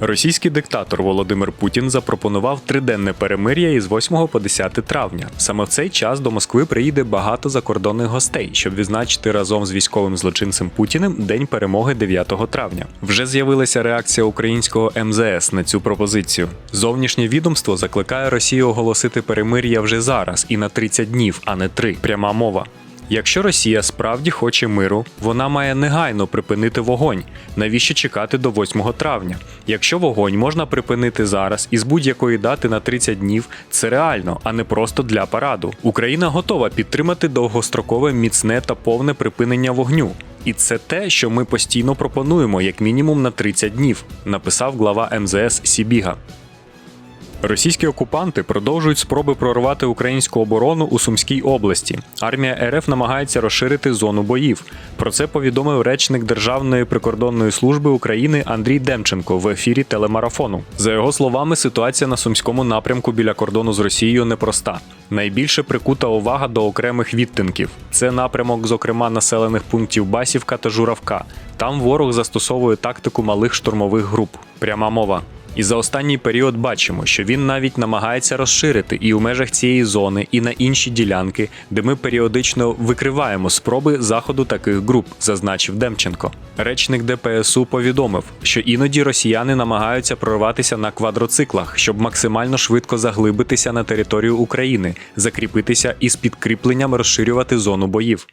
Російський диктатор Володимир Путін запропонував триденне перемир'я із 8 по 10 травня. Саме в цей час до Москви приїде багато закордонних гостей, щоб відзначити разом з військовим злочинцем Путіним день перемоги 9 травня. Вже з'явилася реакція українського МЗС на цю пропозицію. Зовнішнє відомство закликає Росію оголосити перемир'я вже зараз і на 30 днів, а не 3. Пряма мова. Якщо Росія справді хоче миру, вона має негайно припинити вогонь. Навіщо чекати до 8 травня? Якщо вогонь можна припинити зараз із будь-якої дати на 30 днів, це реально, а не просто для параду. Україна готова підтримати довгострокове, міцне та повне припинення вогню. І це те, що ми постійно пропонуємо, як мінімум на 30 днів, написав глава МЗС Сібіга. Російські окупанти продовжують спроби прорвати українську оборону у Сумській області. Армія РФ намагається розширити зону боїв. Про це повідомив речник Державної прикордонної служби України Андрій Демченко в ефірі телемарафону. За його словами, ситуація на сумському напрямку біля кордону з Росією непроста. Найбільше прикута увага до окремих відтинків. Це напрямок, зокрема, населених пунктів Басівка та Журавка. Там ворог застосовує тактику малих штурмових груп. Пряма мова. І за останній період бачимо, що він навіть намагається розширити і у межах цієї зони, і на інші ділянки, де ми періодично викриваємо спроби заходу таких груп, зазначив Демченко. Речник ДПСУ повідомив, що іноді росіяни намагаються прорватися на квадроциклах, щоб максимально швидко заглибитися на територію України, закріпитися і з підкріпленням розширювати зону боїв.